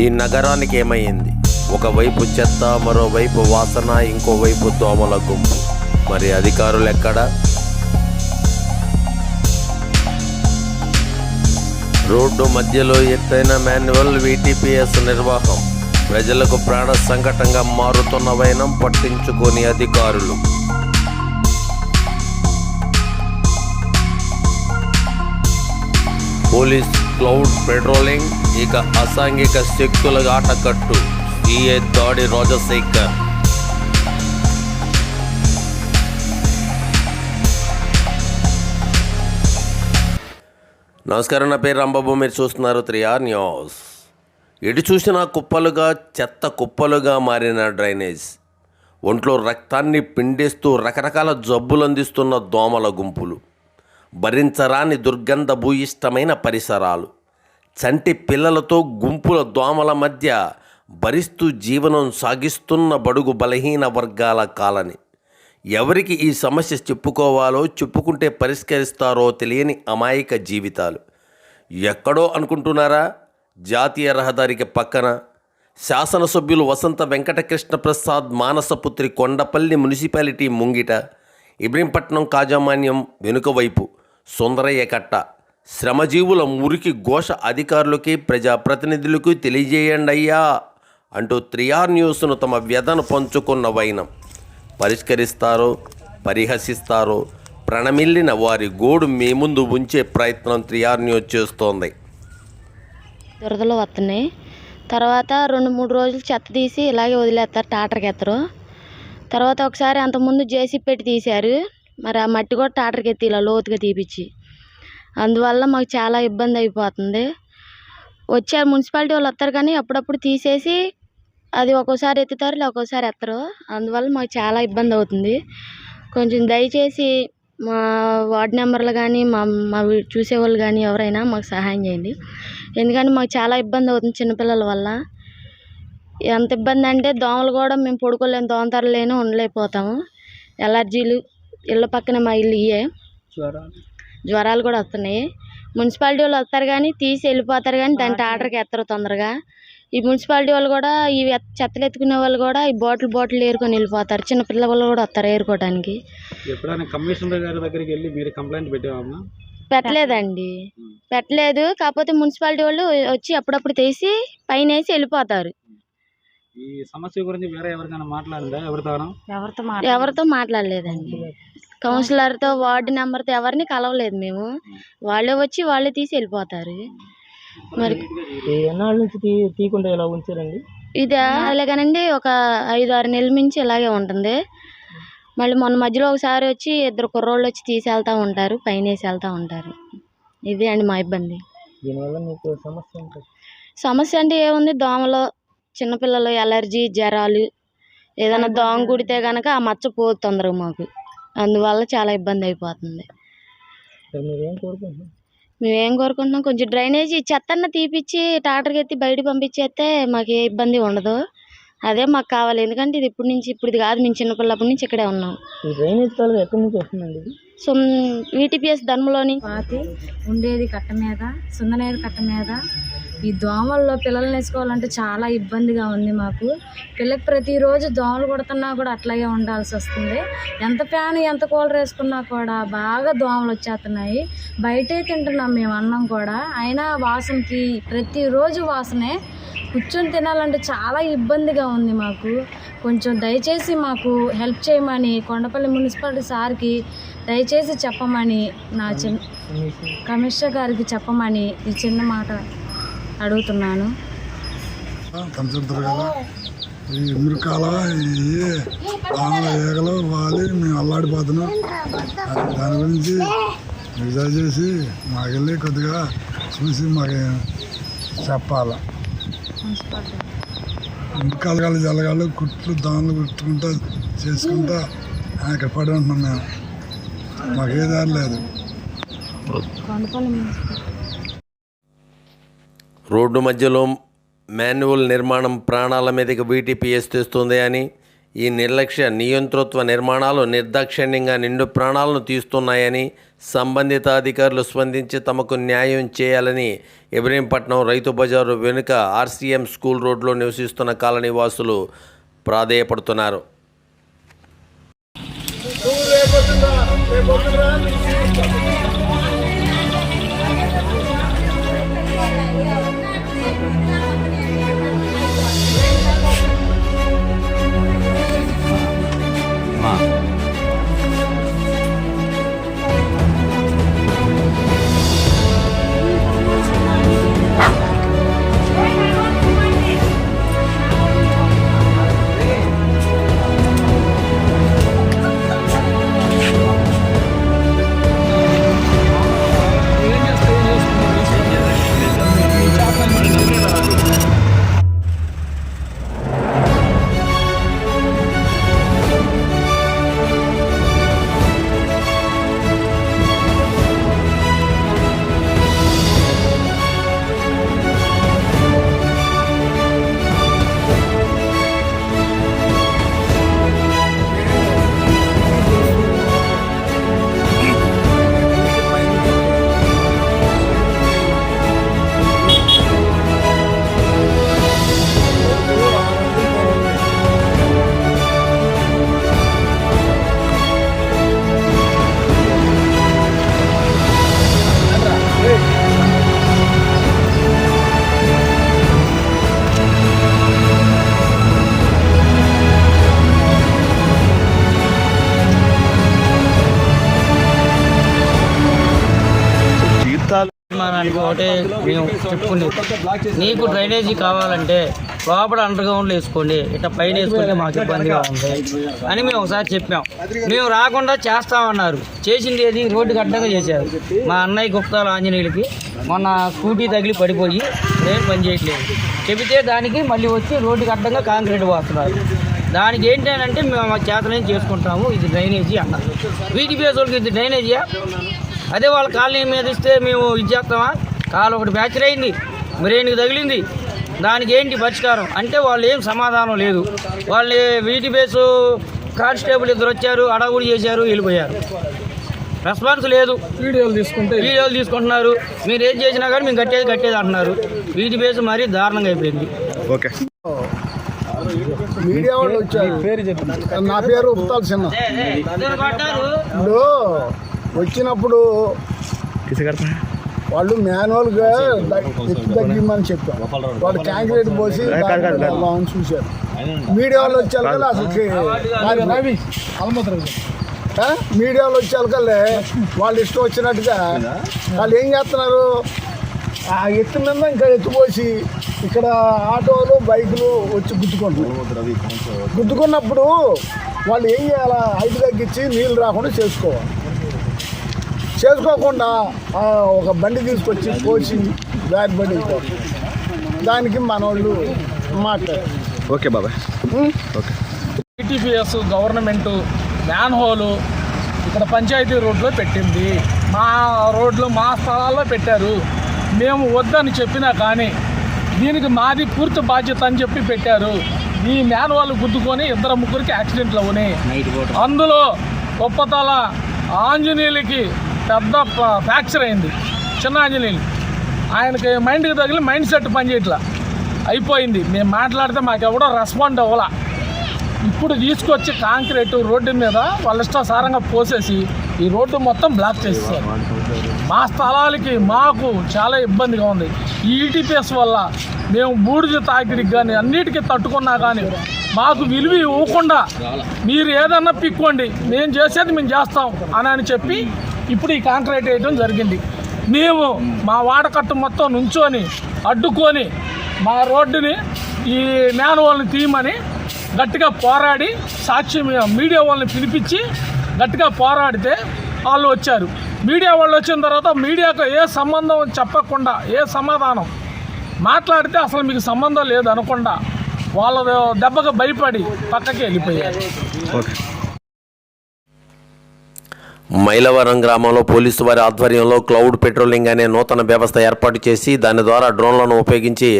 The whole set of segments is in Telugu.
ఈ నగరానికి ఏమైంది ఒకవైపు చెత్త మరోవైపు వాసన ఇంకోవైపు దోమల గుంపు. మరి అధికారులు ఎక్కడా రోడ్డు మధ్యలో ఎత్తైన మాన్యువల్ వీటీపీఎస్ నిర్వాహం. ప్రజలకు ప్రాణ సంకటంగా మారుతున్న వైనం పట్టించుకొని అధికారులు. పోలీస్ క్లౌడ్ పెట్రోలింగ్ ఇక అసాంఘిక శక్తుల ఆటకట్టు. ఈఏ దాడి రాజశేఖర్. నమస్కారం నా పేరు రాంబాబు మీరు చూస్తున్నారు త్రియార్ న్యూస్. ఎటు చూసినా కుప్పలుగా చెత్త కుప్పలుగా మారిన డ్రైనేజ్. ఒంట్లో రక్తాన్ని పిండేస్తూ రకరకాల జబ్బులు అందిస్తున్న దోమల గుంపులు. భరించరాని దుర్గంధ భూయిష్టమైన పరిసరాలు. చంటి పిల్లలతో గుంపుల దోమల మధ్య భరిస్తూ జీవనం సాగిస్తున్న బడుగు బలహీన వర్గాల కాలని. ఎవరికి ఈ సమస్య చెప్పుకోవాలో చెప్పుకుంటే పరిష్కరిస్తారో తెలియని అమాయక జీవితాలు. ఎక్కడో అనుకుంటున్నారా? జాతీయ రహదారికి పక్కన. శాసనసభ్యులు వసంత వెంకటకృష్ణ ప్రసాద్ మానసపుత్రి కొండపల్లి మున్సిపాలిటీ ముంగిట. ఇబ్రహీంపట్నం కాజామాన్యం వెనుక వైపు. సుందరయ్య కట్ట శ్రమజీవుల మురికి ఘోష అధికారులకి ప్రజాప్రతినిధులకు తెలియజేయండి అయ్యా అంటూ త్రియార్ న్యూస్ను తమ వ్యధను పంచుకున్న వైనం. పరిష్కరిస్తారో పరిహసిస్తారో ప్రణమిల్లిన వారి గోడు మీ ముందు ఉంచే ప్రయత్నం త్రియార్ న్యూస్ చేస్తోంది. దురదలు వస్తున్నాయి తర్వాత రెండు మూడు రోజులు చెత్త తీసి ఇలాగే వదిలేస్తారు టాటర్కి ఎత్తరు తర్వాత ఒకసారి అంతకుముందు జేసీ పెట్టి తీశారు. మరి ఆ మట్టి కూడా టాటర్కి ఎత్తి ఇలా లోతుగా తీపిచ్చి. అందువల్ల మాకు చాలా ఇబ్బంది అయిపోతుంది. వచ్చారు మున్సిపాలిటీ వాళ్ళు వస్తారు కానీ అప్పుడప్పుడు తీసేసి అది ఒక్కోసారి ఎత్తుతారు ఒక్కోసారి ఎత్తరు. అందువల్ల మాకు చాలా ఇబ్బంది అవుతుంది. కొంచెం దయచేసి మా వార్డు నెంబర్లు కానీ మా మా చూసేవాళ్ళు కానీ ఎవరైనా మాకు సహాయం చేయండి. ఎందుకంటే మాకు చాలా ఇబ్బంది అవుతుంది చిన్నపిల్లల వల్ల. ఎంత ఇబ్బంది అంటే దోమలు కూడా మేము పడుకోలేము దోమతెరలు ఉండలేకపోతాము. ఎలర్జీలు ఇళ్ళ పక్కన మా ఇల్లు ఇయే జ్వరాలు. కూడా వస్తున్నాయి. మున్సిపాలిటీ వాళ్ళు వస్తారు కానీ తీసి వెళ్ళిపోతారు కానీ దాని ఆర్డర్కి ఎత్తరు తొందరగా. ఈ మున్సిపాలిటీ వాళ్ళు కూడా ఈ ఎత్- చెత్తలు ఎత్తుకునే వాళ్ళు కూడా ఈ బాటిల్ బాటిల్ ఏరుకొని వెళ్ళిపోతారు. చిన్న పిల్లల వాళ్ళు కూడా వస్తారు ఏరుకోవడానికి ఎప్పుడైనా కమిషనర్ గారి దగ్గరికి వెళ్ళి మీరు కంప్లైంట్ పెట్టామమ్మా పెట్టలేదండి. పెట్టలేదు. కాకపోతే మున్సిపాలిటీ వాళ్ళు వచ్చి అప్పుడప్పుడు తీసి పైన వేసి వెళ్ళిపోతారు. ఈ సమస్య గురించి వేరే ఎవరికైనా మాట్లాడిందా? ఎవరితోనో? ఎవరితో మాట్లాడలేదండి. కౌన్సిలర్తో వార్డు నెంబర్తో ఎవరిని కలవలేదు మేము. వాళ్ళే వచ్చి వాళ్ళే తీసి వెళ్ళిపోతారు. మరి ఎన్నాళ్ళ నుంచి తీ తీయకుండా ఇలా ఉంచారండి? ఇది అలాగేనండి ఒక ఐదు ఆరు నెలల నుంచి ఇలాగే ఉంటుంది. మళ్ళీ మొన్న మధ్యలో ఒకసారి వచ్చి ఇద్దరు కుర్రోళ్ళు వచ్చి తీసి వెళ్తూ ఉంటారు పైన వేసి వెళ్తూ ఉంటారు. ఇది అండి మా ఇబ్బంది. దీనివల్ల మీకు సమస్య ఉంటుంది సమస్య అంటే ఏముంది? దోమలు చిన్నపిల్లలు ఎలర్జీ జ్వరాలు ఏదైనా దోమ కుడితే కనుక ఆ మచ్చ పోదు తొందరగా మాకు. అందువల్ల చాలా ఇబ్బంది అయిపోతుంది. మరి మీరు ఏం కోరుకుంటున్నారు? మేమేం కోరుకుంటున్నాం? కొంచెం డ్రైనేజీ చెత్తన్న తీపిచ్చి టాటర్కి ఎత్తి బయట పంపించేస్తే మాకు ఏ ఇబ్బంది ఉండదు. అదే మాకు కావాలి. ఎందుకంటే ఇది ఇప్పటి నుంచి ఇప్పుడు ఇది కాదు. మేము చిన్నపిల్లప్పటి నుంచి ఇక్కడే ఉన్నాం. ఈ డ్రైనేజ్ కాలువ ఎక్కడి నుంచి వస్తుందండి ఇది? సో వీటీపీఎస్ ధర్మలోని పాతి ఉండేది కట్ట మీద సుందనేరు కట్ట మీద ఈ దోమల్లో పిల్లల్ని వేసుకోవాలంటే చాలా ఇబ్బందిగా ఉంది మాకు. పిల్లకి ప్రతిరోజు దోమలు కొడుతున్నా కూడా అట్లాగే ఉండాల్సి వస్తుంది. ఎంత ఫ్యాన్ ఎంత కూలర్ వేసుకున్నా కూడా బాగా దోమలు వచ్చేస్తున్నాయి. బయటే తింటున్నాం మేము అన్నం కూడా. అయినా వాసనకి ప్రతిరోజు వాసనే. కూర్చొని తినాలంటే చాలా ఇబ్బందిగా ఉంది మాకు. కొంచెం దయచేసి మాకు హెల్ప్ చేయమని కొండపల్లి మున్సిపాలిటీ సార్కి దయచేసి చెప్పమని నా చిన్న కమిషనర్ గారికి చెప్పమని ఈ చిన్న మాట అడుగుతున్నాను. ఈ మురికాల ఈ ఏగలు వాలి మేము అల్లాడిపోతున్నాం. దాని గురించి రిజైవ్ చేసి మాకెళ్ళి కొద్దిగా చూసి మాకు చెప్పాలి. మురికాలు జలగాలు కుట్లు దానులు కుట్టుకుంటా చేసుకుంటా ఇక్కడ పడి ఉంటున్నాం మేము. మాకు ఏ దారి లేదు. రోడ్డు మధ్యలో మాన్యువల్ నిర్మాణం ప్రాణాల మీదకి బీటీపీఎస్ తెస్తుంది అని ఈ నిర్లక్ష్య నియంతృత్వ నిర్మాణాలు నిర్దాక్షిణ్యంగా నిండు ప్రాణాలను తీస్తున్నాయని సంబంధిత అధికారులు స్పందించి తమకు న్యాయం చేయాలని ఇబ్రహీంపట్నం రైతు బజారు వెనుక ఆర్సీఎం స్కూల్ రోడ్లో నివసిస్తున్న కాలనీ వాసులు ప్రాధేయపడుతున్నారు. నిర్మాణానికి ఒకటే మేము చెప్పుకునేది. నీకు డ్రైనేజీ కావాలంటే లోపల అండర్ గ్రౌండ్లో వేసుకోండి ఇట్లా పైన వేసుకుంటే మాకు ఇబ్బందిగా ఉంది అని మేము ఒకసారి చెప్పాం. మేము రాకుండా చేస్తామన్నారు. చేసింది ఏది? రోడ్డు అడ్డంగా చేశారు. మా అన్నయ్య గుప్తాల ఆంజనేయులకి మొన్న స్కూటీ తగిలి పడిపోయి నేను పని చేయట్లేదు. చెబితే దానికి మళ్ళీ వచ్చి రోడ్డుకి అడ్డంగా కాంక్రీట్ పోస్తున్నారు. దానికి ఏంటంటే మేము మా చేతనేం చేసుకుంటాము ఇది డ్రైనేజీ అన్నారు వీటి బేస్ వాళ్ళకి ఇది డ్రైనేజీయా? అదే వాళ్ళ కాలనీ మీద ఇస్తే మేము ఇది చేస్తామా? కాలు ఒకటి బ్యాచర్ అయింది. బ్రెయిన్కి తగిలింది? దానికి ఏంటి పరిష్కారం? అంటే వాళ్ళు ఏం సమాధానం లేదు. వాళ్ళు వీటి బేసు కానిస్టేబుల్ ఇద్దరు వచ్చారు అడగుడి చేశారు వెళ్ళిపోయారు. రెస్పాన్స్ లేదు. వీడియోలు తీసుకుంటే వీడియోలు తీసుకుంటున్నారు. మీరు ఏం చేసినా కానీ మేము కట్టేది కట్టేది అంటున్నారు. వీటి బేసు మరీ దారుణంగా అయిపోయింది. మీడియా వాళ్ళు వచ్చారు. నా పేరు ఉప్తాల్ సిన్న వచ్చినప్పుడు వాళ్ళు మాన్యువల్గా ఎత్తు తగ్గిమని చెప్పారు. వాళ్ళు కాంక్రీట్ పోసి చూశారు. మీడియా వాళ్ళు వచ్చారు కదా. అసలు? మీడియా వాళ్ళు వచ్చారు కల్లా వాళ్ళు ఇష్టం వచ్చినట్టుగా వాళ్ళు ఏం చేస్తున్నారు? ఆ ఎత్తు మీద ఇంకా ఎత్తుపోసి ఇక్కడ ఆటోలు బైకులు వచ్చి గుద్దుకుంటున్నారు గుద్దుకున్నప్పుడు వాళ్ళు ఏం చేయాలా? హైట్ తగ్గించి నీళ్ళు రాకుండా చేసుకోవాలి. చేసుకోకుండా ఆ, ఒక బండి తీసుకొచ్చి పోసి బ్యాట్ బండి దానికి మనోళ్ళు మాట్లాడారు. ఓకే బాబాయ్. టీపీఎస్ గవర్నమెంట్ మ్యాన్ హోలు ఇక్కడ పంచాయతీ రోడ్లో పెట్టింది. మా రోడ్లు మా స్థలాల్లో పెట్టారు. మేము వద్దని చెప్పినా కానీ దీనికి మాది పూర్తి బాధ్యత అని చెప్పి పెట్టారు. ఈ మ్యాన్ హోల్ గుద్దుకొని ఇద్దరు ముగ్గురికి యాక్సిడెంట్లు అవునాయి. అందులో గొప్పతల ఆంజనేయులకి పెద్ద ఫ్రాక్చర్ అయింది. చిన్న ఆంజనేయులు ఆయనకి మైండ్కి తగిలి మైండ్ సెట్ పనిచేయట్లా అయిపోయింది. మేము మాట్లాడితే మాకెవడో రెస్పాండ్ అవ్వాల. ఇప్పుడు తీసుకొచ్చి కాంక్రీట్ రోడ్డు మీద వాళ్ళ ఇష్టాసారంగా పోసేసి ఈ రోడ్డు మొత్తం బ్లాక్ చేసేసారు. మా స్థలాలకి మాకు చాలా ఇబ్బందిగా ఉంది. ఈ ఈటీపీఎస్ వల్ల మేము బూడిద తాకిడికి కానీ అన్నిటికీ తట్టుకున్నా కానీ మాకు విలువ ఇవ్వకుండా మీరు ఏదన్నా పిక్కోండి. మేము చేసేది మేము చేస్తాం అని అని చెప్పి ఇప్పుడు ఈ కాంక్రీట్ వేయడం జరిగింది. మేము మా వాడకట్టు మొత్తం నుంచొని అడ్డుకొని మా రోడ్డుని ఈ మ్యాన్ వాళ్ళని తీయమని గట్టిగా పోరాడి సాక్షి మీడియా వాళ్ళని పిలిపించి గట్టిగా పోరాడితే వాళ్ళు వచ్చారు. మీడియా వాళ్ళు వచ్చిన తర్వాత మీడియాకు ఏ సంబంధం చెప్పకుండా ఏ సమాధానం మాట్లాడితే అసలు మీకు సంబంధం లేదు అనకుండా వాళ్ళ దెబ్బకు భయపడి పక్కకి వెళ్ళిపోయారు. మైలవరం గ్రామంలో పోలీసు వారి ఆధ్వర్యంలో క్లౌడ్ పెట్రోలింగ్ అనే నూతన వ్యవస్థ ఏర్పాటు చేసి దాని ద్వారా డ్రోన్లను ఉపయోగించి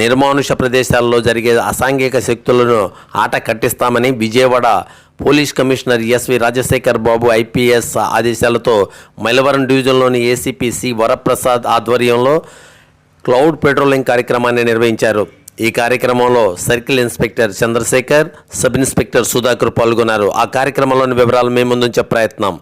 నిర్మానుష ప్రదేశాల్లో జరిగే అసాంఘిక శక్తులను ఆట కట్టిస్తామని Vijayawada police commissioner SV Rajasekhar Babu IPS ఆదేశాలతో మైలవరం డివిజన్లోని ఏసీపీ సి వరప్రసాద్ ఆధ్వర్యంలో క్లౌడ్ పెట్రోలింగ్ కార్యక్రమాన్ని నిర్వహించారు. ఈ కార్యక్రమంలో circle inspector Chandrasekhar sub inspector Sudhakar పాల్గొన్నారు. ఆ కార్యక్రమంలోని వివరాలు మేము ముందుంచే ప్రయత్నం.